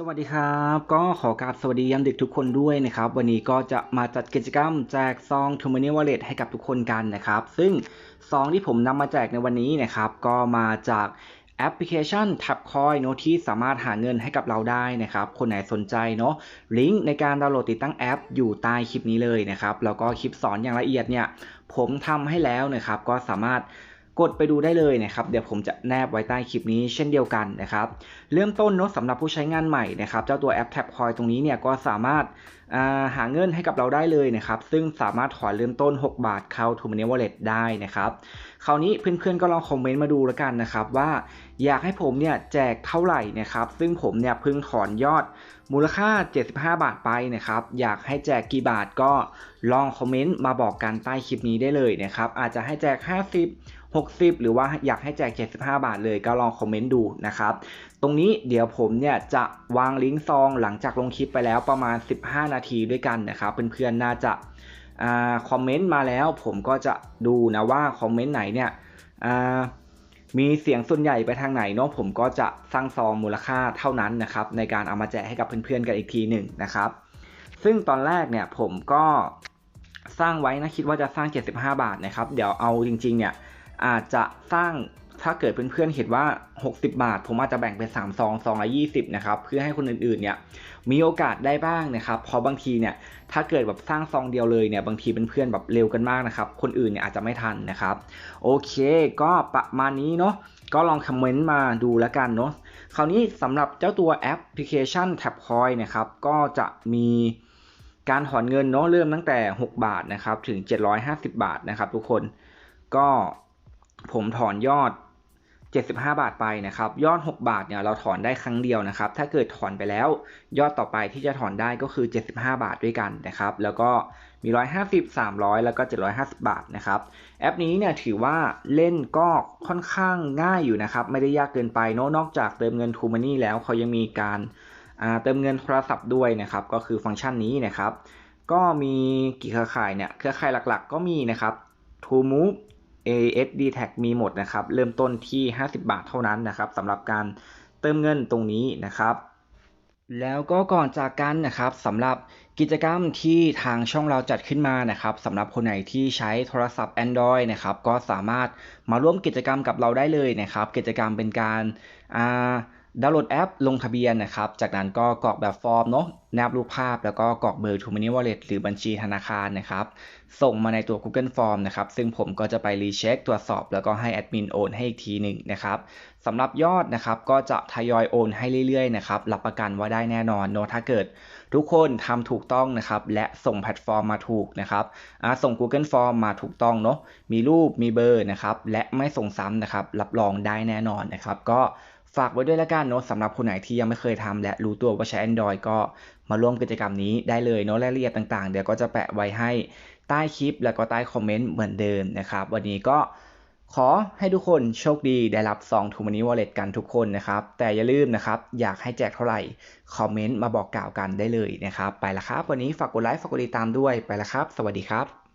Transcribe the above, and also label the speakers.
Speaker 1: สวัสดีครับ ก็ขอกราบสวัสดียามดึกทุกคนด้วยนะครับ วันนี้ก็จะมาจัดกิจกรรมแจกซอง t o m o n y Wallet ให้กับทุกคนกันนะครับ ซึ่งซองที่ผมนำมาแจกในวันนี้นะครับ ก็มาจากแอปพลิเคชัน Tapcoin เนอะที่สามารถหาเงินให้กับเราได้นะครับ คนไหนสนใจเนาะลิงก์ในการดาวน์โหลดติดตั้งแอป อยู่ใต้คลิปนี้เลยนะครับ แล้วก็คลิปสอนอย่างละเอียดเนี่ยผมทำให้แล้วนะครับ ก็สามารถ กดไปดูได้เลยนะครับ เดี๋ยวผมจะแนบไว้ใต้คลิปนี้เช่นเดียวกันนะครับ เริ่มต้นเนาะสำหรับผู้ใช้งานใหม่นะครับ เจ้าตัวแอปแท็บคอยตรงนี้เนี่ยก็สามารถ หาเงินให้กับเราได้เลยนะครับ ซึ่งสามารถถอนเริ่มต้น 6 บาทเข้า t o m o n y Wallet ได้นะครับ คราวนี้เพื่อนๆก็ลองคอมเมนต์มาดูแล้วกันนะครับ ว่าอยากให้ผมเนี่ยแจกเท่าไหร่นะครับ ซึ่งผมเนี่ยเพิ่งถอนยอดมูลค่า 75 บาทไปนะครับ อยากให้แจกกี่บาทก็ลองคอมเมนต์มาบอกกันใต้คลิปนี้ได้เลยนะครับ อาจจะให้แจก 50 60 หรือว่าอยากให้แจก 75 บาทเลยก็ลองคอมเมนต์ดูนะครับ ตรงนี้เดี๋ยวผมเนี่ยจะวางลิงก์ซองหลังจากลงคลิปไปแล้วประมาณ 15 นาทีด้วยกันนะครับเพื่อนๆน่าจะคอมเมนต์มาแล้วผมก็จะดูนะว่าคอมเมนต์ไหนเนี่ยมีเสียงส่วนใหญ่ไปทางไหนเนาะผมก็จะสร้างซองมูลค่าเท่านั้นนะครับในการเอามาแจกให้กับเพื่อนๆกันอีกทีหนึ่งนะครับ ซึ่งตอนแรกเนี่ยผมก็สร้างไว้นะคิดว่าจะสร้าง 75 บาทนะครับ เดี๋ยวเอาจริงๆเนี่ยอาจจะสร้าง ถ้าเกิดเพื่อนๆเห็นว่า 60 บาท ผมอาจจะแบ่งเป็น3ซองซองละ20นะครับเพื่อให้คนอื่นๆเนี่ยมีโอกาสได้บ้างนะครับเพราะบางทีเนี่ยถ้าเกิดแบบสร้างซองเดียวเลยเนี่ยบางทีเเพื่อนๆแบบเร็วกันมากนะครับคนอื่นเนี่ยอาจจะไม่ทันนะครับโอเค ก็ประมาณนี้เนาะก็ลองคอมเมนต์มาดูแล้วกันเนาะคราวนี้สำหรับเจ้าตัวแอปพลิเคชัน Tapcoin นะครับก็จะมีการถอนเงินเนาะเริ่มตั้งแต่ 6 บาทนะครับถึง 750 บาทนะครับทุกคนก็ผมถอนยอด 75 บาทไปนะครับยอด 6 บาทเนี่ยเราถอนได้ครั้งเดียวนะครับ ถ้าเกิดถอนไปแล้ว ยอดต่อไปที่จะถอนได้ก็คือ 75 บาทด้วยกันนะครับ แล้วก็มี 150 300 แล้วก็ 750 บาทนะครับแอปนี้เนี่ยถือว่าเล่นก็ค่อนข้างง่ายอยู่นะครับ ไม่ได้ยากเกินไปเนอะนอกจากเติมเงิน t ูมานี่แล้วเขายังมีการเติมเงินโทรศัพท์ด้วยนะครับ ก็คือฟังก์ชันนี้นะครับ ก็มีกี่เครือข่ายเนี่ยเครือข่ายหลักๆ ก็มีนะครับ True AS d t a g มีหมดนะครับ เริ่มต้นที่ 50 บาทเท่านั้นนะครับสำหรับการเติมเงินตรงนี้นะครับ แล้วก็ก่อนจากกันนะครับสำหรับกิจกรรมที่ทางช่องเราจัดขึ้นมานะครับสำหรับคนไหนที่ใช้โทรศัพท์ Android นะครับก็สามารถมาร่วมกิจกรรมกับเราได้เลยนะครับ กิจกรรมเป็นการอ่า ดาวน์โหลดแอปลงทะเบียนนะครับ จากนั้นก็กรอกแบบฟอร์มเนาะแนบรูปภาพ แล้วก็กรอกเบอร์ t ูมินิวอลเล็ตหรือบัญชีธนาคารนะครับ ส่งมาในตัว Google Form นะครับ ซึ่งผมก็จะไปรีเช็คตรวจสอบ แล้วก็ให้แอดมินโอนให้อีกทีหนึ่งนะครับสำหรับยอดนะครับก็จะทยอยโอนให้เรื่อยๆนะครับรับประกันว่าได้แน่นอนเนาะถ้าเกิด ทุกคนทำถูกต้องนะครับ และส่งแพลตฟอร์มมาถูกนะครับส่ง Google Form มาถูกต้องเนาะมีรูปมีเบอร์นะครับและไม่ส่งซ้ำนะครับรับรองได้แน่นอนนะครับ ก็ ฝากไว้ด้วยละกันเนาะสำหรับคนไหนที่ยังไม่เคยทำและรู้ตัวว่าใช้ Android ก็มาร่วมกิจกรรมนี้ได้เลยเนาะรายละเอียดต่างๆ เดี๋ยวก็จะแปะไว้ให้ใต้คลิปแล้วก็ใต้คอมเมนต์เหมือนเดิมนะครับ วันนี้ก็ขอให้ทุกคนโชคดีได้รับซองทูมานีวอลเล็ตกันทุกคนนะครับ แต่อย่าลืมนะครับ อยากให้แจกเท่าไหร่ คอมเมนต์มาบอกกล่าวกันได้เลยนะครับ ไปละครับ วันนี้ฝากกดไลค์ฝากกดติดตามด้วยไปละครับ สวัสดีครับ